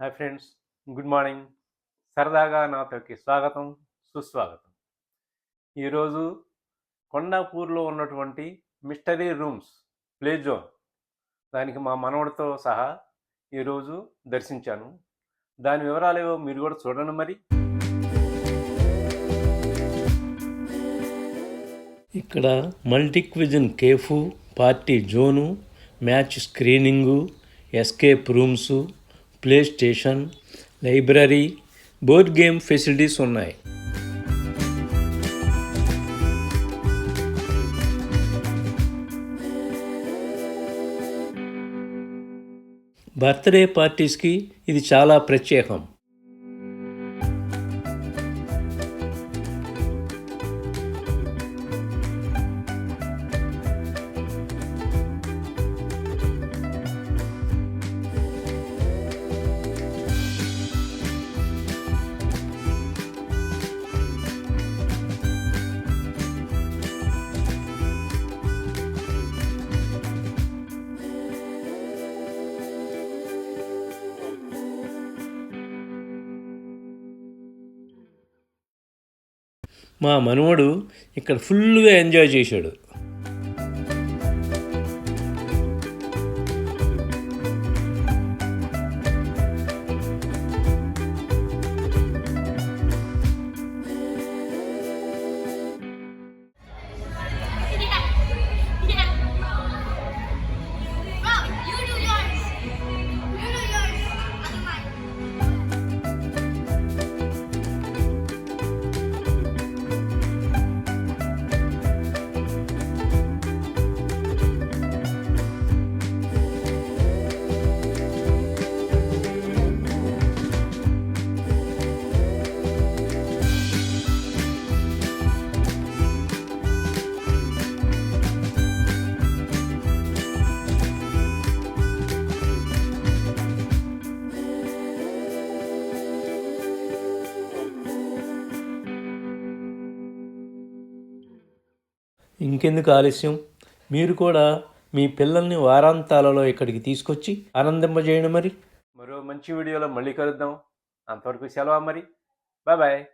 Hi friends good morning. సరదాగా నాతోకి స్వాగతం సుస్వాగతం. ఈరోజు కొండాపూర్లో ఉన్నటువంటి మిస్టరీ రూమ్స్ ప్లే జోన్ దానికి మా మనవడితో సహా ఈరోజు దర్శించాను. దాని వివరాలు ఏవో మీరు కూడా చూడండి మరి. ఇక్కడ multi cuisine cafe party zone match screening escape rooms PlayStation library board game facilities ఉన్నాయి. బర్త్డే పార్టీస్కి ఇది చాలా ప్రత్యేకం. మా మనవడు ఇక్కడ ఫుల్గా ఎంజాయ్ చేశాడు. ఇంకెందుకు ఆలస్యం? మీరు కూడా మీ పిల్లల్ని వారాంతాలలో ఇక్కడికి తీసుకొచ్చి ఆనందింపజేయండి మరి. మరో మంచి వీడియోలో మళ్ళీ కలుద్దాం. అంతవరకు సెలవు మరి? Bye bye.